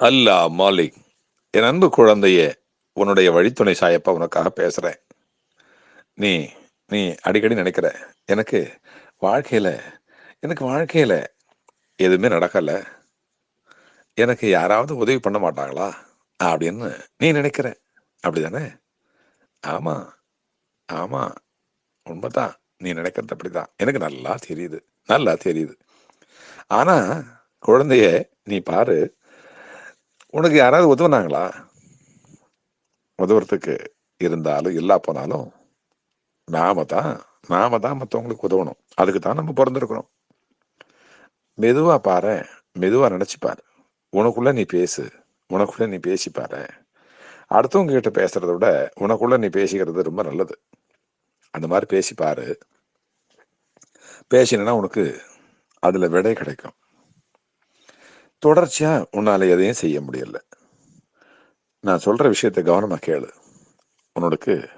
அல்லா மாலிக் என் அன்பு குழந்தையே உன்னுடைய வழித்துணை சாயப்பா உனக்காக பேசுகிறேன் நீ நீ அடிக்கடி நினைக்கிற எனக்கு வாழ்க்கையில் எனக்கு வாழ்க்கையில் எதுவுமே நடக்கலை. எனக்கு யாராவது உதவி பண்ண மாட்டாங்களா? அப்படின்னு நீ நினைக்கிற. அப்படிதானே? ஆமாம் ஆமாம் உண்மைதான். நீ நினைக்கிறது அப்படிதான். எனக்கு நல்லா தெரியுது நல்லா தெரியுது. ஆனால் குழந்தைய நீ பாரு உனக்கு யாராவது உதவுனாங்களா? உதவுறதுக்கு இருந்தாலும் இல்லா போனாலும் நாம தான் நாம தான் மற்றவங்களுக்கு உதவணும். அதுக்கு தான் நம்ம பிறந்திருக்கிறோம். மெதுவாக பாரு மெதுவாக நினச்சிப்பார் பாரு. உனக்குள்ள நீ பேசு உனக்குள்ள நீ பேசி அடுத்தவங்க கிட்ட பேசுறத விட உனக்குள்ள நீ பேசிக்கிறது ரொம்ப நல்லது. அந்த மாதிரி பேசி பேசினா உனக்கு அதில் விடை கிடைக்கும். தொடர்ச்சியா உன்னால எதையும் செய்ய முடியல. நான் சொல்ற விஷயத்தை கவனமா கேளு. உன்னோடக்கு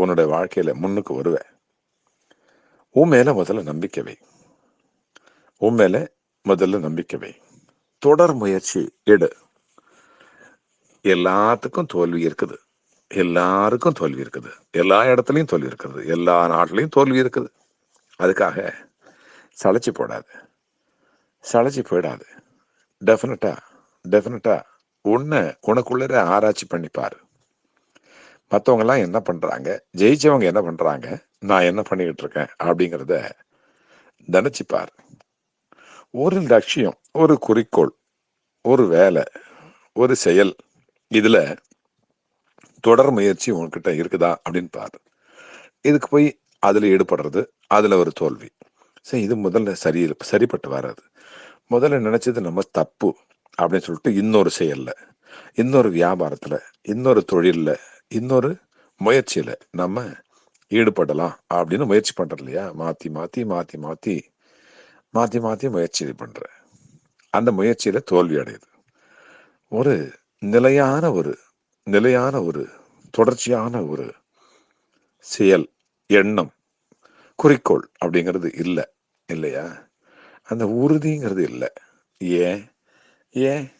உன்னோட வாழ்க்கையில முன்னுக்கு வருவேன் உன் மேல முதல்ல நம்பிக்கை வை. உன் மேல முதல்ல நம்பிக்கை வை. தொடர் முயற்சி எடு. எல்லாத்துக்கும் தோல்வி இருக்குது. எல்லாருக்கும் தோல்வி இருக்குது. எல்லா இடத்துலையும் தோல்வி இருக்குது. எல்லா நாட்டிலையும் தோல்வி இருக்குது. அதுக்காக சளைச்சு போடாது. சளைச்சு போயிடாது. டெஃபினட்டா டெஃபினட்டா உன்னை உனக்குள்ளே ஆராய்ச்சி பண்ணிப்பார் மற்றவங்கெல்லாம் என்ன பண்ணுறாங்க ஜெயிச்சவங்க என்ன பண்ணுறாங்க நான் என்ன பண்ணிக்கிட்டு இருக்கேன்? அப்படிங்கிறத நினச்சிப்பார் ஒரு லட்சியம் ஒரு குறிக்கோள் ஒரு வேலை ஒரு செயல் இதில் தொடர் முயற்சி உன்கிட்ட இருக்குதா அப்படின்னு பாரு. இதுக்கு போய் அதில் ஈடுபடுறது அதில் ஒரு தோல்வி. சரி இது முதல்ல சரி சரிப்பட்டு வராது. முதல்ல நினைச்சது நம்ம தப்பு அப்படின்னு சொல்லிட்டு இன்னொரு செயல்ல இன்னொரு வியாபாரத்துல இன்னொரு தொழில்ல இன்னொரு முயற்சியில நம்ம ஈடுபடலாம் அப்படின்னு முயற்சி பண்றது இல்லையா? மாத்தி மாத்தி மாத்தி மாத்தி மாத்தி மாத்தி முயற்சி பண்ற. அந்த முயற்சியில தோல்வி அடையுது. ஒரு நிலையான ஒரு நிலையான ஒரு தொடர்ச்சியான ஒரு செயல் எண்ணம் குறிக்கோள் அப்படிங்கிறது இல்லை இல்லையா? அந்த உறுதிங்கிறது இல்லை. ஏன்? ஏன்?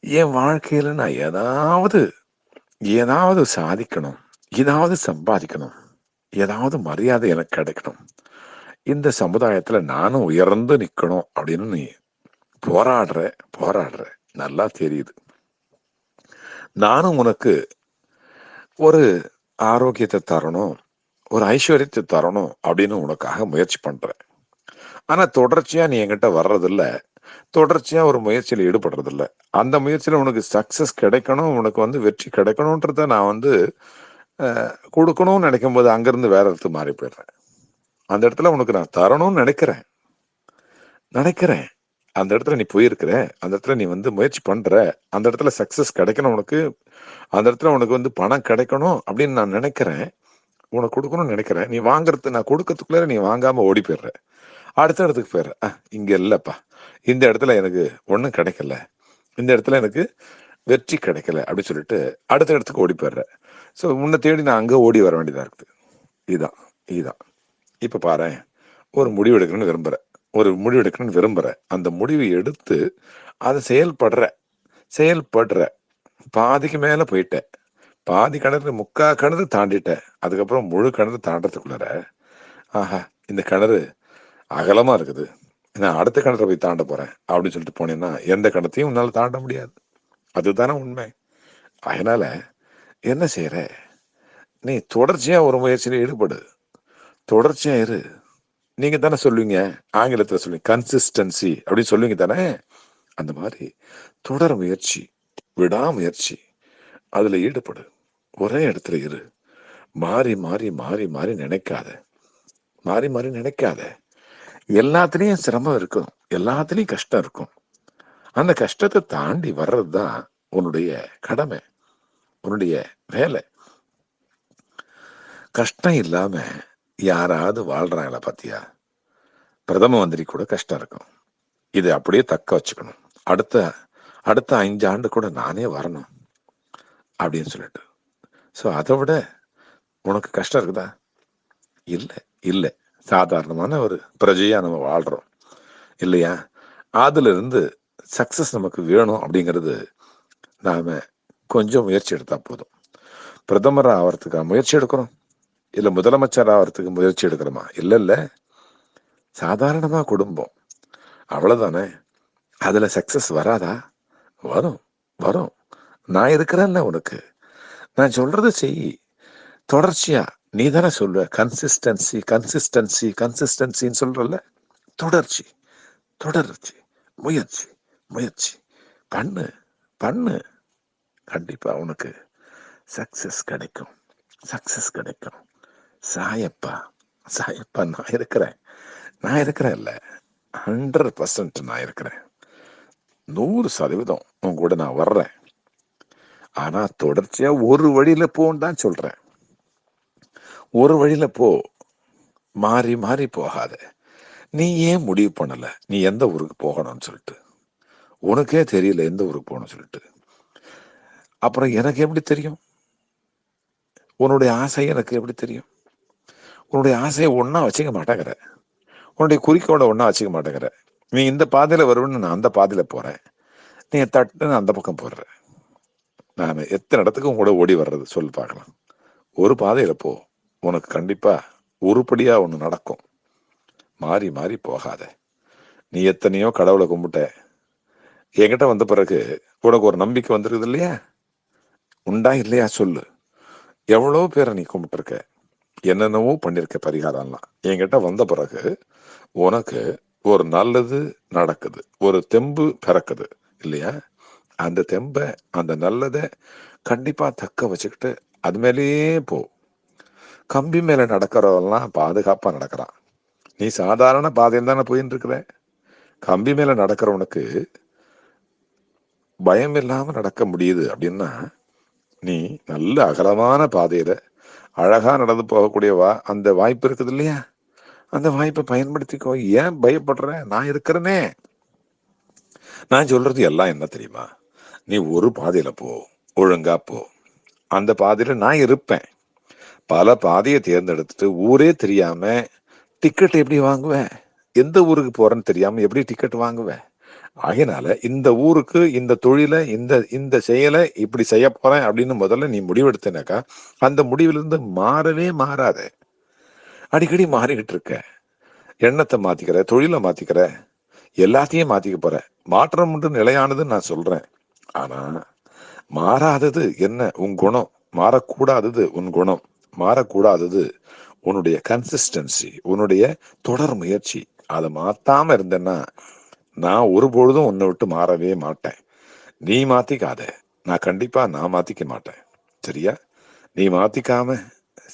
என் வாழ்க்கையில நான் ஏதாவது ஏதாவது சாதிக்கணும் ஏதாவது சம்பாதிக்கணும் ஏதாவது மரியாதை எனக்கு கிடைக்கணும். இந்த சமுதாயத்துல நானும் உயர்ந்து நிக்கணும் அப்படின்னு நீ போராடுற போராடுற. நல்லா தெரியுது. நானும் உனக்கு ஒரு ஆரோக்கியத்தை தரணும் ஒரு ஐஸ்வர்யத்தை தரணும் அப்படின்னு உனக்காக முயற்சி பண்றேன். ஆனா தொடர்ச்சியா நீ என்கிட்ட வர்றதில்ல. தொடர்ச்சியா ஒரு முயற்சியில ஈடுபடுறதில்ல. அந்த முயற்சியில உனக்கு சக்சஸ் கிடைக்கணும் உனக்கு வந்து வெற்றி கிடைக்கணும்ன்றத நான் வந்து கொடுக்கணும்னு நினைக்கும் போது அங்கிருந்து வேற இடத்துக்கு மாறி போயிடுறேன். அந்த இடத்துல உனக்கு நான் தரணும்னு நினைக்கிறேன். நினைக்கிறேன். அந்த இடத்துல நீ போயிருக்கிற அந்த இடத்துல நீ வந்து முயற்சி பண்ற அந்த இடத்துல சக்சஸ் கிடைக்கணும் உனக்கு அந்த இடத்துல உனக்கு வந்து பணம் கிடைக்கணும் அப்படின்னு நான் நினைக்கிறேன். உனக்கு கொடுக்கணும்னு நினைக்கிறேன். நீ வாங்குறது நான் கொடுக்கறதுக்குள்ள நீ வாங்காம ஓடி போயிடுற. அடுத்த இடத்துக்கு போயிடுற ஆ இங்கே இல்லைப்பா. இந்த இடத்துல எனக்கு ஒன்றும் கிடைக்கல. இந்த இடத்துல எனக்கு வெற்றி கிடைக்கல அப்படின்னு சொல்லிட்டு அடுத்த இடத்துக்கு ஓடி போயிடுறேன் ஸோ முன்ன தேடி நான் அங்கே ஓடி வர வேண்டியதாக இருக்குது. இதுதான் இதுதான் இப்போ பாரு ஒரு முடிவு எடுக்கணும்னு விரும்புகிறேன் ஒரு முடிவு எடுக்கணும்னு விரும்புகிறேன் அந்த முடிவை எடுத்து அதை செயல்படுற. செயல்படுற. பாதிக்கு மேலே போயிட்டேன் பாதி கிணறு முக்கா கிணறு தாண்டிட்டேன் அதுக்கப்புறம் முழு கிணறு தாண்டறதுக்குள்ளார ஆஹா இந்த கிணறு அகலமா இருக்குது. நான் அடுத்த கிணறை போய் தாண்ட போறேன் அப்படின்னு சொல்லிட்டு போனீங்கன்னா எந்த கிணத்தையும் உன்னால் தாண்ட முடியாது. அதுதானே உண்மை. அதனால என்ன செய்யற? நீ தொடர்ச்சியாக ஒரு முயற்சியில் ஈடுபடு. தொடர்ச்சியாக இரு. நீங்க தானே சொல்லுவீங்க ஆங்கிலத்தில் சொல்லுவீங்க கன்சிஸ்டன்சி அப்படின்னு சொல்லுவீங்க தானே? அந்த மாதிரி தொடர் முயற்சி விடாமுயற்சி அதுல ஈடுபடு. ஒரே இடத்துல இரு. மாறி மாறி மாறி மாறி நினைக்காத. மாறி மாறி நினைக்காத. எல்லாத்துலேயும் சிரமம் இருக்கும். எல்லாத்துலேயும் கஷ்டம் இருக்கும். அந்த கஷ்டத்தை தாண்டி வர்றதுதான் உன்னுடைய கடமை உன்னுடைய வேலை. கஷ்டம் இல்லாம யாராவது வாழ்றாங்களா பாத்தியா? பிரதம மந்திரி கூட கஷ்டம் இருக்கும். இது அப்படியே தக்க வச்சுக்கணும். அடுத்த அடுத்த அஞ்சு ஆண்டு கூட நானே வரணும் அப்படின்னு சொல்லிட்டு. ஸோ அதை விட உனக்கு கஷ்டம் இருக்குதா? இல்லை இல்லை. சாதாரணமான ஒரு பிரஜையாக நம்ம வாழ்கிறோம் இல்லையா? அதிலிருந்து இருந்து நமக்கு வேணும் அப்படிங்கிறது நாம கொஞ்சம் முயற்சி எடுத்தால் போதும். பிரதமர் ஆகிறதுக்கு முயற்சி எடுக்கிறோம்? இல்லை முதலமைச்சர் ஆகிறதுக்கு முயற்சி எடுக்கிறோமா? இல்லை இல்லை. சாதாரணமாக குடும்பம். அவ்வளோதானே அதில் சக்ஸஸ் வராதா? வரும். வரும். நான் இருக்கிறேன்ல உனக்கு. நான் சொல்கிறத செய். தொடர்ச்சியாக நீ தானே சொல்லுவ கன்சிஸ்டன்சி கன்சிஸ்டன்சி கன்சிஸ்டன்சின்னு சொல்றல தொடர்ச்சி தொடர்ச்சி முயற்சி முயற்சி. பண்ணு பண்ணு. கண்டிப்பா உனக்கு சக்சஸ் கிடைக்கும். சக்சஸ் கிடைக்கும். சாயப்பா சாயப்பா நான் இருக்கிறேன். நான் இருக்கிறேன் இல்ல. ஹண்ட்ரட் பர்சன்ட் நான் இருக்கிறேன். நூறு சதவீதம் உன் கூட நான் வர்றேன். ஆனா தொடர்ச்சியா ஒரு வழியில போன்னு தான் சொல்றேன். ஒரு வழியில போ. மாறி மாறி போகாத. நீ ஏன் முடிவு பண்ணல? நீ எந்த ஊருக்கு போகணும்னு சொல்லிட்டு. உனக்கே தெரியல எந்த ஊருக்கு போகணும்னு சொல்லிட்டு. அப்புறம் எனக்கு எப்படி தெரியும்? உன்னுடைய ஆசை எனக்கு எப்படி தெரியும்? உன்னுடைய ஆசையை ஒன்றா வச்சுக்க மாட்டேங்கிற. உன்னுடைய குறிக்கோளை ஒன்றா வச்சுக்க மாட்டேங்கிற. நீ இந்த பாதையில வருவன்னு நான் அந்த பாதையில போறேன். நீ தட்டுன்னு அந்த பக்கம் போடுற நான் எத்தனை இடத்துக்கு கூட ஓடி வர்றது? சொல்லி பார்க்கலாம். ஒரு பாதையில போ. உனக்கு கண்டிப்பா உருப்படியா ஒன்று நடக்கும். மாறி மாறி போகாத. நீ எத்தனையோ கடவுளை கும்பிட்ட. என்கிட்ட வந்த பிறகு உனக்கு ஒரு நம்பிக்கை வந்துருக்குது இல்லையா? உண்டா இல்லையா சொல்லு. எவ்வளோ பேரை நீ கும்பிட்டுருக்க? என்னென்னவோ பண்ணியிருக்க பரிகாரம்லாம். என்கிட்ட வந்த பிறகு உனக்கு ஒரு நல்லது நடக்குது. ஒரு தெம்பு பிறக்குது இல்லையா? அந்த தெம்பை அந்த நல்லதை கண்டிப்பாக தக்க வச்சுக்கிட்டு அது மேலேயே போ. கம்பி மேல நடக்கிறவெல்லாம் பாதுகாப்பா நடக்கிறான். நீ சாதாரண பாதையில் தானே போயின்னு இருக்கிற கம்பி மேல நடக்கிறவனுக்கு பயம் இல்லாம நடக்க முடியுது அப்படின்னா நீ நல்ல அகலமான பாதையில அழகா நடந்து போகக்கூடியவா அந்த வாய்ப்பு இருக்குது இல்லையா? அந்த வாய்ப்பை பயன்படுத்திக்கோ. ஏன் பயப்படுற? நான் இருக்கிறேனே. நான் சொல்றது எல்லாம் என்ன தெரியுமா? நீ ஒரு பாதையில போ ஒழுங்கா போ. அந்த பாதையில நான் இருப்பேன். பல பாதையை தேர்ந்தெடுத்துட்டு ஊரே தெரியாம டிக்கெட் எப்படி வாங்குவேன் எந்த ஊருக்கு போறேன்னு தெரியாம எப்படி டிக்கெட் வாங்குவேன் ஆகையினால இந்த ஊருக்கு இந்த தொழிலை இந்த இந்த செயலை இப்படி செய்ய போறேன் அப்படின்னு முதல்ல நீ முடிவெடுத்தனாக்கா அந்த முடிவிலிருந்து மாறவே மாறாத. அடிக்கடி மாறிக்கிட்டு இருக்க. எண்ணத்தை மாத்திக்கிற தொழிலை மாத்திக்கிற எல்லாத்தையும் மாத்திக்க போற. மாற்றம் ஒன்று நிலையானதுன்னு நான் சொல்றேன். ஆனா மாறாதது என்ன? உன் குணம். மாறக்கூடாதது உன் குணம். மாறக்கூடாதது. உன்னுடைய கன்சிஸ்டன்சி உன்னுடைய தொடர் முயற்சி. அதை மாத்தாம இருந்தேன்னா நான் ஒரு பொழுதும் உன்னை விட்டு மாறவே மாட்டேன். நீ மாத்திக்காத. நான் கண்டிப்பா நான் மாத்திக்க மாட்டேன். சரியா? நீ மாத்திக்காம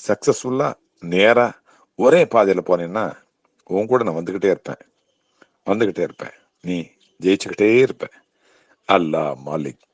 சக்சஸ்ஃபுல்லா நேரா ஒரே பாதையில போனேன்னா உன் கூட நான் வந்துகிட்டே இருப்பேன். வந்துகிட்டே இருப்பேன். நீ ஜெயிச்சுக்கிட்டே இருப்பேன் அல்லாஹ் மாலிக்.